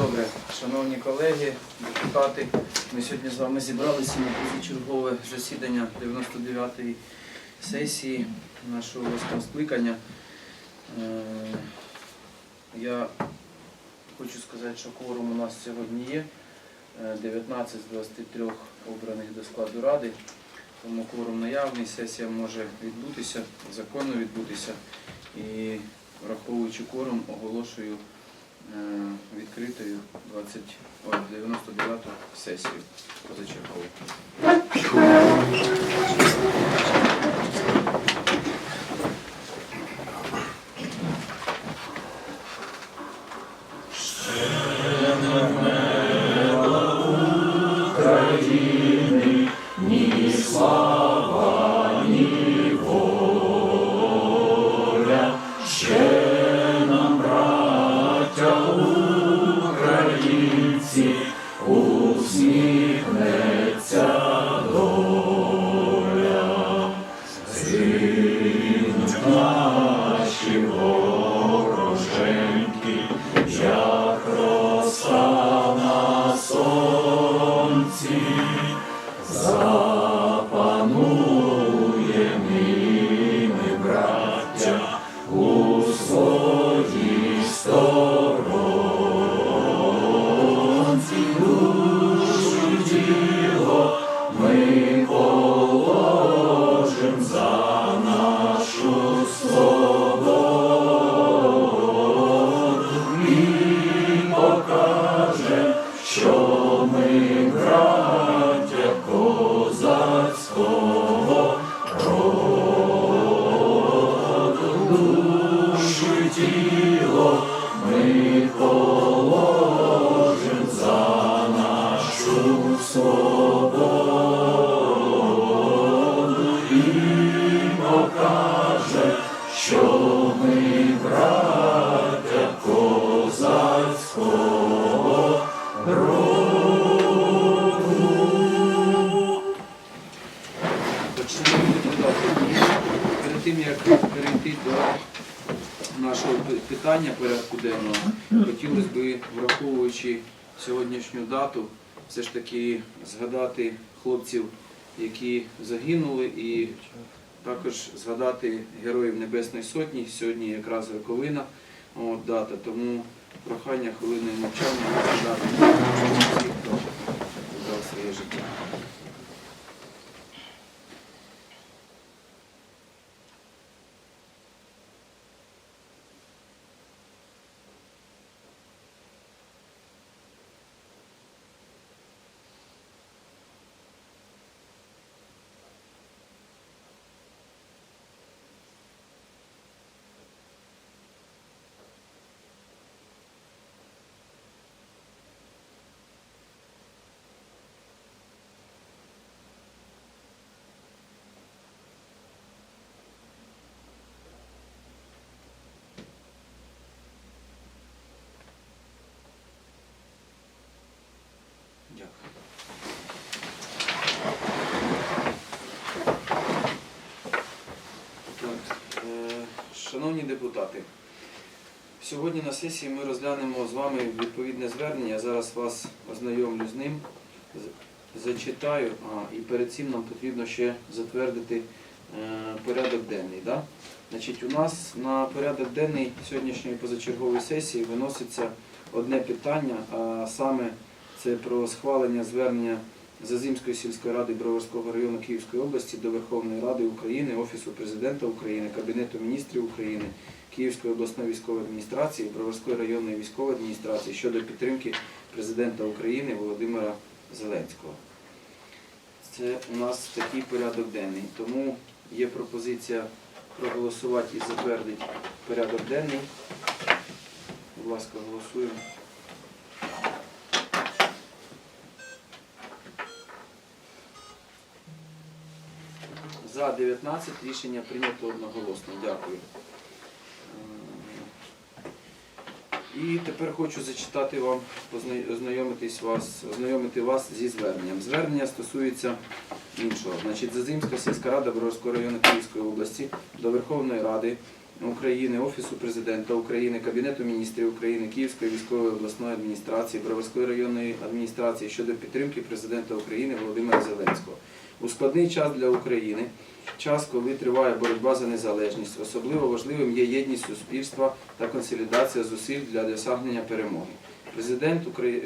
Добре, шановні колеги, депутати, ми сьогодні з вами зібралися на позачергове засідання 99-ї сесії нашого скликання. Е, Я хочу сказати, що кворум у нас сьогодні є. Е, 19 з 23 обраних до складу ради. Тому кворум наявний, сесія може відбутися, законно відбутися. І враховуючи кворум, оголошую е, відкритою 20, ой, 99 сесію позачергову. Питання порядку денного, хотілося б, враховуючи сьогоднішню дату, все ж таки згадати хлопців, які загинули, і також згадати Героїв Небесної Сотні. Сьогодні якраз роковина от, дата, тому прохання хвилиною мовчання згадати всіх, хто віддав своє життя. Дякую. Так, е, Шановні депутати, сьогодні на сесії ми розглянемо з вами відповідне звернення. Я зараз вас ознайомлю з ним, зачитаю, а, і перед цим нам потрібно ще затвердити е, порядок денний. Да? Значить, у нас на порядок денний сьогоднішньої позачергової сесії виноситься одне питання, а саме це про схвалення звернення Зазимської сільської ради Броварського району Київської області до Верховної Ради України, Офісу Президента України, Кабінету міністрів України, Київської обласної військової адміністрації, Броварської районної військової адміністрації щодо підтримки президента України Володимира Зеленського. Це у нас такий порядок денний. Тому є пропозиція проголосувати і затвердити порядок денний. Будь ласка, голосуємо. За 19 рішення прийнято одноголосно. Дякую. Е, І тепер хочу зачитати вам, ознайомитись вас, ознайомити вас зі зверненням. Звернення стосується іншого. Значить, Зазимська сільська рада Боровського району Київської області до Верховної Ради України, Офісу президента України, Кабінету міністрів України, Київської військової обласної адміністрації, Броварської районної адміністрації щодо підтримки президента України Володимира Зеленського. У складний час для України, час, коли триває боротьба за незалежність, особливо важливим є єдність суспільства та консолідація зусиль для досягнення перемоги. Президент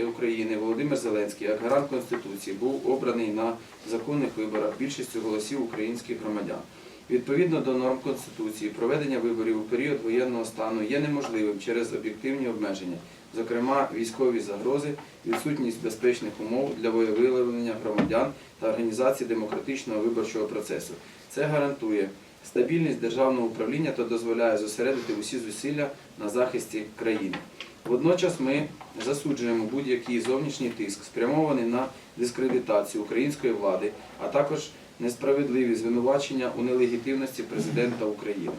України Володимир Зеленський, як гарант Конституції, був обраний на законних виборах більшістю голосів українських громадян. Відповідно до норм Конституції, проведення виборів у період воєнного стану є неможливим через об'єктивні обмеження, зокрема військові загрози, відсутність безпечних умов для волевиявлення громадян та організації демократичного виборчого процесу. Це гарантує стабільність державного управління та дозволяє зосередити усі зусилля на захисті країни. Водночас ми засуджуємо будь-який зовнішній тиск, спрямований на дискредитацію української влади, а також несправедливі звинувачення у нелегітимності президента України.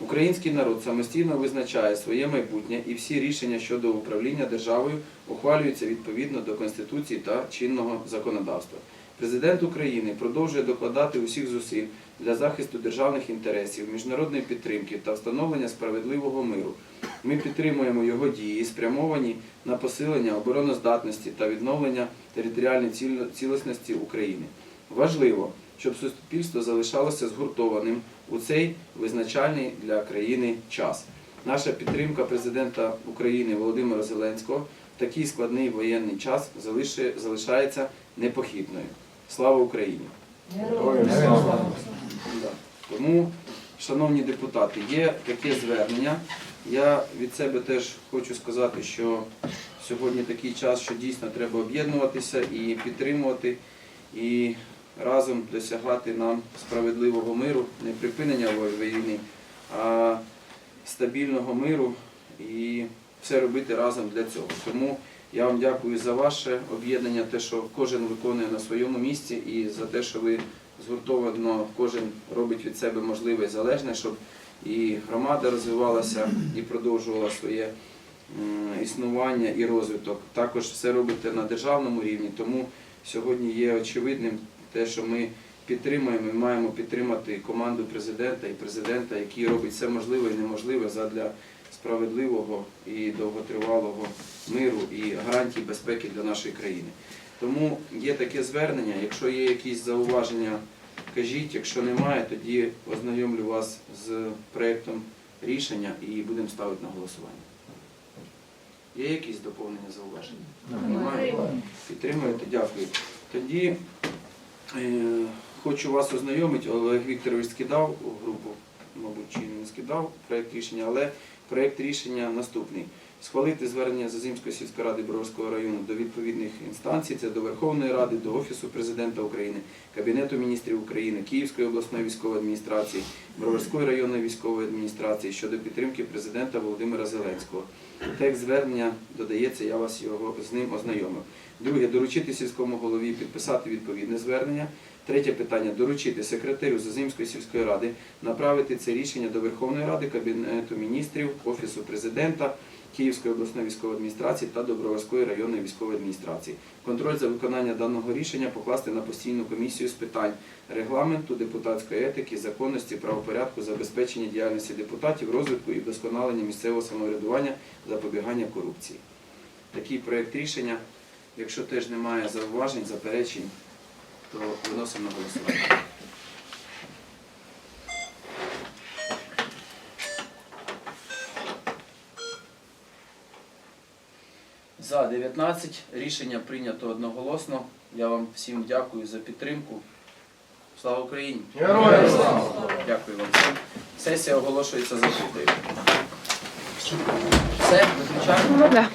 Український народ самостійно визначає своє майбутнє і всі рішення щодо управління державою ухвалюються відповідно до Конституції та чинного законодавства. Президент України продовжує докладати усіх зусиль для захисту державних інтересів, міжнародної підтримки та встановлення справедливого миру. Ми підтримуємо його дії, спрямовані на посилення обороноздатності та відновлення територіальної цілісності України. Важливо, щоб суспільство залишалося згуртованим у цей визначальний для країни час. Наша підтримка президента України Володимира Зеленського в такий складний воєнний час залишається непохитною. Слава Україні! Тому, шановні депутати, є таке звернення. Я від себе теж хочу сказати, що сьогодні такий час, що дійсно треба об'єднуватися і підтримувати, і разом досягати нам справедливого миру, не припинення війни, а стабільного миру і все робити разом для цього. Тому я вам дякую за ваше об'єднання, те, що кожен виконує на своєму місці, і за те, що ви згуртовано кожен робить від себе можливе і залежне, щоб і громада розвивалася і продовжувала своє існування і розвиток. Також все робите на державному рівні, тому сьогодні є очевидним те, що ми підтримуємо і маємо підтримати команду президента і президента, який робить все можливе і неможливе задля справедливого і довготривалого миру і гарантій безпеки для нашої країни. Тому є таке звернення. Якщо є якісь зауваження, кажіть. Якщо немає, тоді ознайомлю вас з проєктом рішення і будемо ставити на голосування. Є якісь доповнення зауваження? Немає? Підтримуєте? Дякую. Тоді хочу вас ознайомити. Олег Вікторович скидав групу, мабуть, чи не скидав проєкт рішення, але проєкт рішення наступний. Схвалити звернення Зазимської сільської ради Броварського району до відповідних інстанцій, це до Верховної Ради, до Офісу Президента України, Кабінету міністрів України, Київської обласної військової адміністрації, Броварської районної військової адміністрації щодо підтримки президента Володимира Зеленського. Текст звернення додається, я вас його з ним ознайомив. Друге, доручити сільському голові підписати відповідне звернення. Третє питання доручити секретарю Зазимської сільської ради направити це рішення до Верховної Ради, Кабінету міністрів, Офісу президента, Київської обласної військової адміністрації та Доброварської районної військової адміністрації. Контроль за виконання даного рішення покласти на постійну комісію з питань регламенту, депутатської етики, законності, правопорядку, забезпечення діяльності депутатів, розвитку і вдосконалення місцевого самоврядування, запобігання корупції. Такий проєкт рішення, якщо теж немає зауважень, заперечень, то виносимо на голосування. За 19 рішення прийнято одноголосно. Я вам всім дякую за підтримку. Слава Україні! Героям слава! Дякую вам всім. Сесія оголошується закритою. Все, виключаємо. Да.